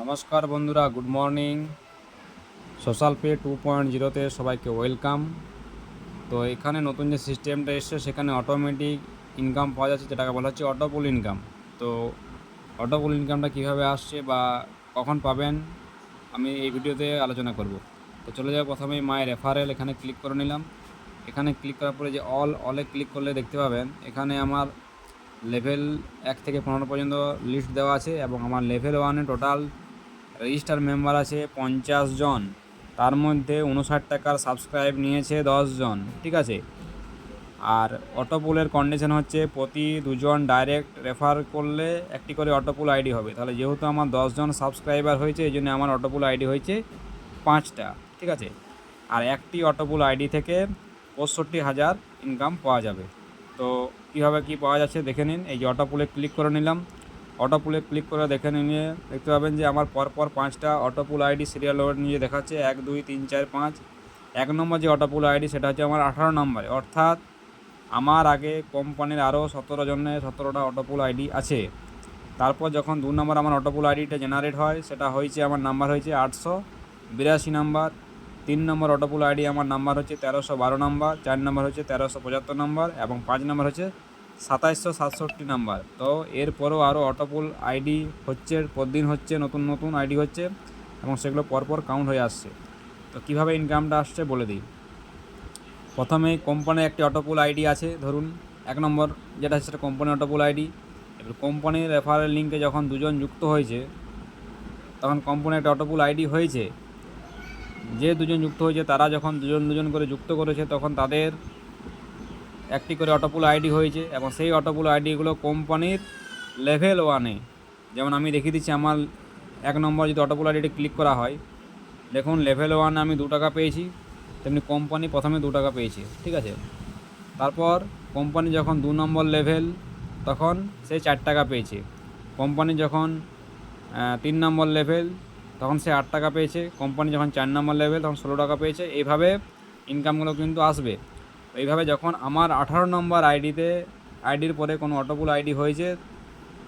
নমস্কার বন্ধুরা good morning social pay two point জিরোতে সবাইকে ওয়েলকাম তো এখানে নতুন যে সিস্টেমটা এসছে, সেখানে অটোমেটিক ইনকাম পাওয়া যাচ্ছে, যেটাকে বলা হচ্ছে অটোপুল ইনকাম তো অটোপুল ইনকামটা কীভাবে আসছে বা কখন পাবেন, আমি এই ভিডিওতে আলোচনা করব। তো চলে যাব প্রথমেই মাই রেফারেল এখানে ক্লিক করে নিলাম। এখানে ক্লিক করার পরে যে অল অলে ক্লিক করলে দেখতে পাবেন, এখানে আমার লেভেল এক থেকে পনেরো পর্যন্ত লিস্ট দেওয়া আছে এবং আমার লেভেল ওয়ানে টোটাল রেজিস্টার মেম্বার আছে পঞ্চাশ জন। তার মধ্যে উনষাট টাকার সাবস্ক্রাইব নিয়েছে জন, ঠিক আছে? আর অটোপুলের কন্ডিশন হচ্ছে প্রতি দুজন ডাইরেক্ট রেফার করলে একটি করে অটোপুল আইডি হবে। তাহলে যেহেতু আমার দশজন সাবস্ক্রাইবার হয়েছে, এই জন্য আমার অটোপুল আইডি হয়েছে পাঁচটা, ঠিক আছে? আর একটি অটোপুল আইডি থেকে পঁয়ষট্টি হাজার ইনকাম পাওয়া যাবে। তো কীভাবে কী পাওয়া যাচ্ছে দেখে নিন। এই যে অটোপুলে ক্লিক করে নিলাম। অটোপুলে ক্লিক করে দেখে নিয়ে দেখতে পাবেন যে আমার পরপর পাঁচটা অটোপুল আইডি সিরিয়াল নিয়ে দেখাচ্ছে। এক, দুই, তিন, চার, পাঁচ। এক নম্বর যে অটোপুল আইডি সেটা হচ্ছে আমার আঠারো নম্বরে। অর্থাৎ আমার আগে কোম্পানির আরও সতেরো জনের সতেরোটা অটোপুল আইডি আছে। তারপর যখন দু নম্বর আমার অটোপুল আইডিটা জেনারেট হয়, সেটা হয়েছে আমার নাম্বার হয়েছে আটশো বিরাশি নাম্বার। তিন নম্বর অটোপুল আইডি আমার নাম্বার হচ্ছে তেরোশো বারো নাম্বার। চার নম্বর হচ্ছে তেরোশো পঁচাত্তর নাম্বার এবং পাঁচ নম্বর হচ্ছে সাতাইশশো সাতষট্টি নাম্বার। তো এরপরও আরও অটোপুল আইডি হচ্ছে, প্রতিদিন হচ্ছে, নতুন নতুন আইডি হচ্ছে এবং সেগুলো পরপর কাউন্ট হয়ে আসছে। তো কীভাবে ইনকামটা আসছে বলে দিই। প্রথমে কোম্পানির একটি অটোপুল আইডি আছে, ধরুন এক নম্বর যেটা সেটা কোম্পানির অটোপুল আইডি। এবার কোম্পানির রেফারেল লিঙ্কে যখন দুজন যুক্ত হয়েছে, তখন কোম্পানির একটা অটোপুল আইডি হয়েছে। যে দুজন যুক্ত হয়েছে, তারা যখন দুজন দুজন করে যুক্ত করেছে, তখন তাদের একটি করে অটোপুল আইডি হয়েছে এবং সেই অটোপুল আইডিগুলো কোম্পানির লেভেল ওয়ানে যেমন আমি দেখিয়ে দিচ্ছি, আমার এক নম্বর যদি অটোপুল আইডিটি ক্লিক করা হয়, দেখুন লেভেল ওয়ানে আমি দু টাকা পেয়েছি, তেমনি কোম্পানি প্রথমে দু টাকা পেয়েছে, ঠিক আছে? তারপর কোম্পানি যখন দু নম্বর লেভেল তখন সে চার টাকা পেয়েছে। কোম্পানি যখন তিন নম্বর লেভেল তখন সে আট টাকা পেয়েছে। কোম্পানি যখন চার নম্বর লেভেল তখন ষোলো টাকা পেয়েছে। এইভাবে ইনকামগুলো কিন্তু আসবে। এইভাবে যখন আমার আঠারো নম্বর আইডিতে, আইডির পরে কোনো অটোপুল আইডি হয়েছে,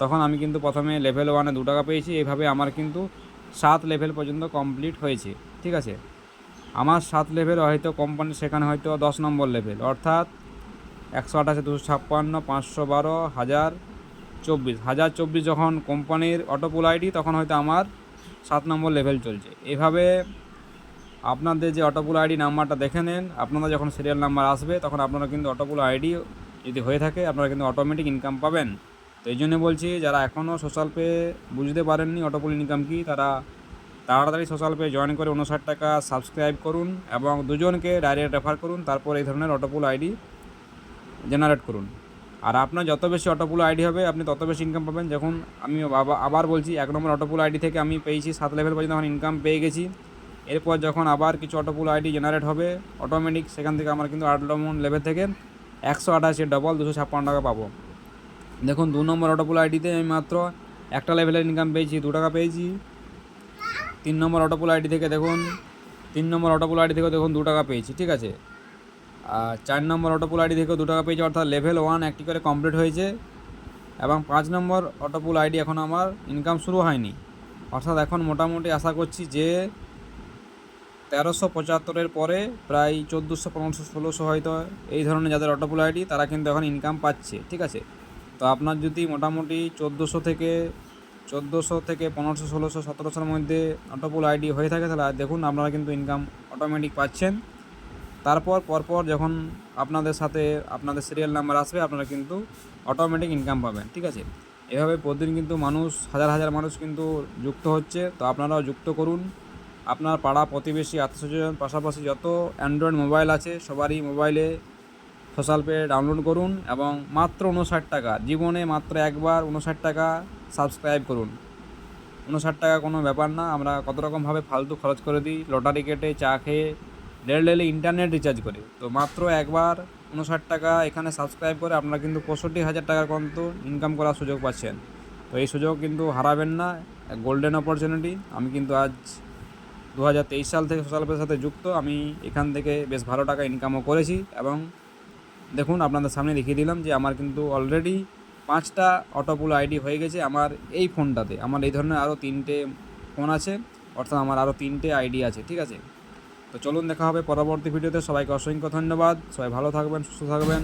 তখন আমি কিন্তু প্রথমে লেভেল ওয়ানে দু টাকা পেয়েছি। এইভাবে আমার কিন্তু সাত লেভেল পর্যন্ত কমপ্লিট হয়েছে, ঠিক আছে? আমার সাত লেভেল হয়তো কোম্পানি সেখানে হয়তো দশ নম্বর লেভেল অর্থাৎ একশো আঠাশে দুশো ছাপ্পান্ন, পাঁচশো বারো, হাজার চব্বিশ। হাজার চব্বিশ যখন কোম্পানির অটোপুল আইডি, তখন হয়তো আমার সাত নম্বর লেভেল চলছে। এভাবে আপনাদের যে অটোপুল আইডি নাম্বারটা দেখে নেন। আপনারা যখন সিরিয়াল নাম্বার আসবে, তখন আপনারা কিন্তু অটোপুল আইডি যদি হয়ে থাকে, আপনারা কিন্তু অটোমেটিক ইনকাম পাবেন। তো এই জন্য বলছি, যারা এখনও সোশ্যাল পে বুঝতে পারেননি অটোপুল ইনকাম কি, তারা তাড়াতাড়ি সোশ্যাল পে জয়েন করে উনষাট টাকা সাবস্ক্রাইব করুন এবং দুজনকে ডাইরেক্ট রেফার করুন, তারপর এই ধরনের অটোপুল আইডি জেনারেট করুন। আর আপনার যত বেশি অটোপুল আইডি হবে, আপনি তত বেশি ইনকাম পাবেন। যখন আমি আবার বলছি, এক নম্বর অটোপুল আইডি থেকে আমি পেয়েছি, সাত লেভেল পর্যন্ত এখন ইনকাম পেয়ে গেছি। এরপর যখন আবার কিছু অটোপুল আইডি জেনারেট হবে অটোমেটিক সেখান থেকে আমার কিন্তু আট নম্বর লেভেল থেকে একশো আঠাশি ডবল দুশো ছাপ্পান্ন টাকা পাবো। দেখুন, দু নম্বর অটোপুল আইডিতে আমি মাত্র একটা লেভেলের ইনকাম পেয়েছি, দু টাকা পেয়েছি। তিন নম্বর অটোপুল আইডি থেকে দেখুন, তিন নম্বর অটোপুল আইডি থেকে দেখুন দু টাকা পেয়েছি, ঠিক আছে? আর চার নম্বর অটোপুল আইডি থেকেও দু টাকা পেয়েছি, অর্থাৎ লেভেল ওয়ান একটি করে কমপ্লিট হয়েছে। এবং পাঁচ নম্বর অটোপুল আইডি এখন আমার ইনকাম শুরু হয়নি। অর্থাৎ এখন মোটামুটি আশা করছি যে তেরোশো পঁচাত্তরের পরে প্রায় চোদ্দোশো পনেরোশো ষোলোশো হয়তো এই ধরনের যাদের অটোপুল আইডি তারা কিন্তু এখন ইনকাম পাচ্ছে, ঠিক আছে? তো আপনার যদি মোটামুটি চোদ্দোশো থেকে চোদ্দোশো থেকে পনেরোশো, ষোলোশো, সতেরোশোর মধ্যে অটোপুল আইডি হয়ে থাকে, তাহলে দেখুন আপনারা কিন্তু ইনকাম অটোমেটিক পাচ্ছেন। তারপর, পরপর যখন আপনাদের সাথে আপনাদের সিরিয়াল নাম্বার আসবে, আপনারা কিন্তু অটোমেটিক ইনকাম পাবেন, ঠিক আছে? এভাবে প্রতিদিন কিন্তু মানুষ, হাজার হাজার মানুষ কিন্তু যুক্ত হচ্ছে, তো আপনারাও যুক্ত করুন। আপনার পাড়া প্রতিবেশী, আত্মীয়স্বজন, পাশাপাশি যত অ্যান্ড্রয়েড মোবাইল আছে, সবারই মোবাইলে সোশ্যাল পে ডাউনলোড করুন এবং মাত্র উনষাট টাকা, জীবনে মাত্র একবার উনষাট টাকা সাবস্ক্রাইব করুন। উনষাট টাকা কোনো ব্যাপার না, আমরা কত রকমভাবে ফালতু খরচ করে দিই লটারি কেটে চা খেয়ে ডেলি ইন্টারনেট রিচার্জ করে। তো মাত্র একবার উনষাট টাকা এখানে সাবস্ক্রাইব করে আপনারা কিন্তু পঁয়ষট্টি হাজার টাকার কিন্তু ইনকাম করার সুযোগ পাচ্ছেন। তো এই সুযোগ কিন্তু হারাবেন না গোল্ডেন অপরচুনিটি আমি কিন্তু আজ দু হাজার তেইশ সাল থেকে সোশ্যাল পের সাথে যুক্ত। আমি এখান থেকে বেশ ভালো টাকা ইনকামও করেছি এবং দেখুন, আপনাদের সামনে দেখিয়ে দিলাম যে আমার কিন্তু অলরেডি পাঁচটা অটোপুল আইডি হয়ে গেছে আমার এই ফোনটাতে। আমার এই ধরনের আরও তিনটে ফোন আছে, অর্থাৎ আমার আরও তিনটে আইডি আছে, ঠিক আছে? তো চলুন দেখা হবে পরবর্তী ভিডিওতে। সবাইকে অসংখ্য ধন্যবাদ। সবাই ভালো থাকবেন, সুস্থ থাকবেন।